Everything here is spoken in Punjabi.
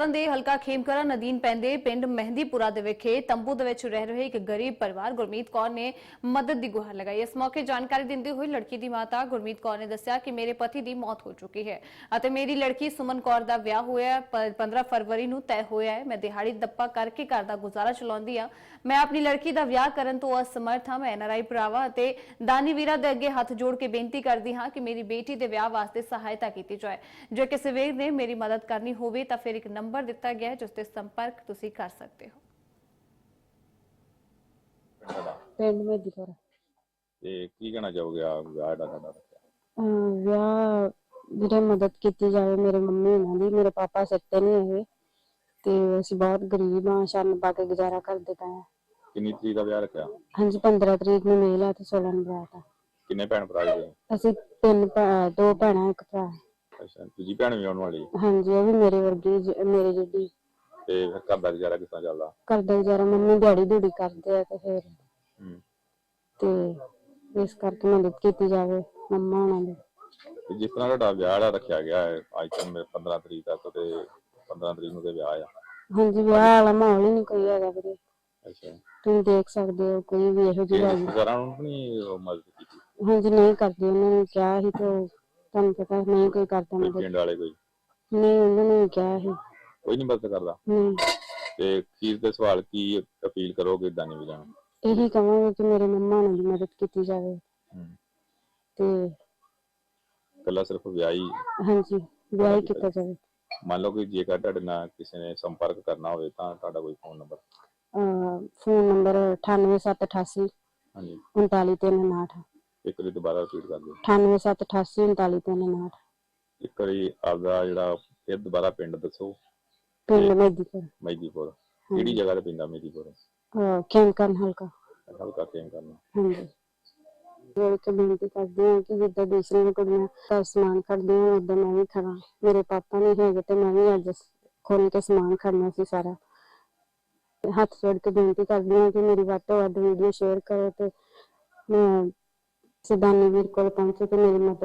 ਤਰਨਤਾਰਨ ਦੇ ਹਲਕਾ ਖੇਮਕਰਾ ਨਦੀਨ ਪੈਂਦੇ, ਪਿੰਡ ਮਹਿੰਦੀਪੁਰਾ ਦੇ ਵਿਖੇ ਤੰਬੂ ਦੇ ਵਿੱਚ ਰਹਿ ਰਹੇ ਇੱਕ ਗਰੀਬ ਪਰਿਵਾਰ ਗੁਰਮੀਤ ਕੌਰ ਨੇ ਮਦਦ ਦੀ ਗੁਹਾਰ ਲਗਾਈ। ਇਸ ਮੌਕੇ ਜਾਣਕਾਰੀ ਦਿੰਦੇ ਹੋਏ ਲੜਕੀ ਦੀ ਮਾਤਾ ਗੁਰਮੀਤ ਕੌਰ ਨੇ ਦੱਸਿਆ ਕਿ ਮੇਰੇ ਪਤੀ ਦੀ ਮੌਤ ਹੋ ਚੁੱਕੀ ਹੈ ਅਤੇ ਮੇਰੀ ਲੜਕੀ ਸੁਮਨ ਕੌਰ ਦਾ ਵਿਆਹ ਹੋਇਆ 15 ਫਰਵਰੀ ਨੂੰ ਤੈਅ ਹੋਇਆ ਹੈ। ਮੈਂ ਦਿਹਾੜੀ ਦੱਪਾ ਕਰਕੇ ਘਰ ਦਾ ਗੁਜ਼ਾਰਾ ਚਲਾਉਂਦੀ ਆ ਮੈਂ ਆਪਣੀ ਲੜਕੀ ਦਾ ਵਿਆਹ ਕਰਨ ਤੋਂ ਅਸਮਰਥ ਹਾਂ। ਮੈਂ ਐਨਆਰਆਈ ਭਰਾਵਾ ਅਤੇ ਦਾਨੀ ਵੀਰਾਂ ਦੇ ਅੱਗੇ ਹੱਥ ਜੋੜ ਕੇ ਬੇਨਤੀ ਕਰਦੀ ਹਾਂ ਕਿ ਮੇਰੀ ਬੇਟੀ ਦੇ ਵਿਆਹ ਵਾਸਤੇ ਸਹਾਇਤਾ ਕੀਤੀ ਜਾਏ। ਜੇ ਕਿਸੇ ਵੀਰ ਨੇ ਮੇਰੀ ਮਦਦ ਕਰਨੀ ਹੋਵੇ ਤਾਂ ਫਿਰ ਇੱਕ ਨੰਬਰ ਦਿੱਤਾ ਗਿਆ ਹੈ ਜਿਸ ਤੇ ਸੰਪਰਕ ਤੁਸੀਂ ਕਰ ਸਕਦੇ ਹੋ। ਪਿੰਡ ਮੇਦੀਪੁਰ ਤੇ ਕੀ ਕਹਿਣਾ ਚਾਹੋਗੇ ਆ ਵਿਆਹ ਦਾ ਸਾਡਾ ਅਹ ਵਿਆਹ ਵੀਰੇ ਮਦਦ ਕੀਤੀ ਜਾਵੇ ਮੇਰੇ ਮੰਮੀ ਉਹਨਾਂ ਦੀ ਮੇਰੇ ਪਾਪਾ ਸਿੱਤੇ ਨਹੀਂ ਹੈਗੇ ਤੇ ਅਸੀਂ ਬਹੁਤ ਗਰੀਬ ਹਾਂ ਸ਼ਰਨ ਪਾ ਕੇ ਗੁਜ਼ਾਰਾ ਕਰਦੇ ਪਏ ਹਾਂ ਕਿੰਨੀ ਤਰੀਕ ਦਾ ਵਿਆਹ ਰੱਖਿਆ? ਹਾਂਜੀ 15 ਤਰੀਕ ਨੂੰ ਮੇਲ ਹੈ ਤੇ 16 ਨੂੰ ਬਰਾਤ ਹੈ ਕਿੰਨੇ ਭੈਣ ਭਰਾ ਜੀ? ਅਸੀਂ ਤਿੰਨ ਭੈ- ਦੋ ਭੈਣਾਂ ਇੱਕ ਭਰਾ। ਅੱਛਾ ਦੂਜੀ ਭੈਣ ਵੀ ਆਉਣ ਵਾਲੀ ਹਾਂਜੀ ਉਹ ਵੀ ਮੇਰੇ ਵਰਗੀ ਜ- ਮੇਰੇ ਜਿਹੜੀ ਤੇ ਫਿਰ ਘਰ ਦਾ ਗੁਜ਼ਾਰਾ ਕਿਸ ਤਰ੍ਹਾਂ ਚੱਲਦਾ? ਕਰਦਾ ਗੁਜ਼ਾਰਾ ਮੰਮੀ ਦਿਹਾੜੀ ਦੂੜੀ ਕਰਦੇ ਆ ਤੇ ਫਿਰ ਹੂੰ। ਤੇ ਇਸ ਕਰਕੇ ਮਦਦ ਕੀਤੀ ਜਾਵੇ ਮੰਮਾ ਉਹਨਾਂ ਦੀ। ਤੇ ਜਿਸ ਤਰ੍ਹਾਂ ਤੁਹਾਡਾ ਵਿਆਹ ਦਾ ਰੱਖਿਆ ਗਿਆ ਹੈ ਅੱਜ ਤੱਕ ਮੇਰੇ 15 ਤਰੀਕ ਤੱਕ ਤੇ 15 ਤਰੀਕ ਨੂੰ ਤੇ ਵਿਆਹ ਆ। ਹਾਂਜੀ ਵਿਆਹ ਵਾਲਾ ਮਾਹੌਲ ਹੀ ਨਹੀਂ ਕੋਈ ਹੈਗਾ ਵੀਰੇ। ਅੱਛਾ। ਤੁਸੀਂ ਦੇਖ ਸਕਦੇ ਹੋ ਕੋਈ ਵੀ ਇਹੋ ਜਿਹੀ ਤੇ ਗੱਲ ਰਿਸ਼ਤੇਦਾਰਾਂ ਨੂੰ ਨਹੀਂ ਉਹ ਮਦਦ ਕੀਤੀ? ਹਾਂਜੀ ਨਹੀਂ ਕਰਦੇ ਉਹਨਾਂ ਨੇ ਕਿਹਾ ਸੀ ਤੇ ਉਹ ਤੁਹਾਨੂੰ ਪਤਾ ਨਹੀਂ ਕੋਈ ਕਰਦਾ ਮਦਦ ਪਿੰਡ ਵਾਲੇ ਕੋਈ? ਨਹੀਂ ਉਹਨਾਂ ਨੇ ਕਿਹਾ ਸੀ। ਕੋਈ ਨਹੀਂ ਮਦਦ ਕਰਦਾ। ਨਹੀਂ। ਤੇ ਅਖੀਰ ਤੇ ਸਵਾਲ ਕੀ ਅਪੀਲ ਕਰੋਗੇ ਦਾਨੀ ਵੀਰਾਂ ਨੂੰ ਇਹੀ ਕਹਾਂਗੇ ਕਿ ਮੇਰੇ ਮੰਮਾ ਦੀ ਮਦਦ ਕੀਤੀ ਜਾਵੇ। ਹੂੰ। ਤੇ ਕੱਲਾ ਸਿਰਫ ਵਿਆਹ ਹਾਂਜੀ ਵਿਆਹ ਹੀ ਕੀਤਾ ਜਾਵੇ। ਮੰਨ ਲਓ ਕਿ ਜੇਕਰ ਤੁਹਾਡੇ ਨਾਲ ਕਿਸੇ ਨੇ ਸੰਪਰਕ ਕਰਨਾ ਹੋਵੇ ਤਾਂ ਤੁਹਾਡਾ ਕੋਈ ਫੋਨ ਨੰਬਰ ਫੋਨ ਨੰਬਰ 98788 ਹਾਂਜੀ। 39359 ਇੱਕ ਵਾਰੀ ਦੁਬਾਰਾ ਰਿਪੀਟ ਕਰ ਦਿਓ। 98788 39359 ਇੱਕ ਵਾਰੀ ਆਪਦਾ ਜਿਹੜਾ ਫਿਰ ਦੁਬਾਰਾ ਪਿੰਡ ਦੱਸੋ। ਪਿੰਡ ਮੇਦੀਪੁਰ। ਮੈਦੀਪੁਰ। ਕਿਹੜੀ ਜਗ੍ਹਾ ਤੇ ਪੈਂਦਾ ਮੈਦੀਪੁਰ? ਖੇਮਕਰਨ ਹਲਕਾ। ਹਲਕਾ ਕੇਮ ਕਰਨਾ ਹਾਂਜੀ। ਜਿਹੜੇ ਕਿ ਬੇਨਤੀ ਕਰਦੇ ਹਾਂ ਕਿ ਜਿੱਦਾਂ ਦੂਸਰੀਆਂ ਕੁੜੀਆਂ ਦਾ ਸਮਾਨ ਖੜਦੀਆਂ ਉਦਾਂ ਮੈਂ ਵੀ ਖੜਾ ਮੇਰੇ ਪਾਪਾ ਨਹੀਂ ਹੈਗੇ ਤੇ ਮੈਂ ਵੀ ਅੱਜ ਖੋਲ ਕੇ ਸਮਾਨ ਖੜਨਾ ਸੀ ਸਾਰਾ। ਹੱਥ ਜੋੜ ਕੇ ਬੇਨਤੀ ਕਰਦੀ ਹਾਂ ਕਿ ਮੇਰੀ ਵੱਧ ਤੋਂ ਵੱਧ ਵੀਡੀਓ ਸ਼ੇਅਰ ਕਰੋ ਤੇ ਮੈਂ ਸਿਦਾਨੀ ਵੀਰ ਕੋਲ ਪਹੁੰਚੇ ਤੇ ਮੇਰੀ ਮਦਦ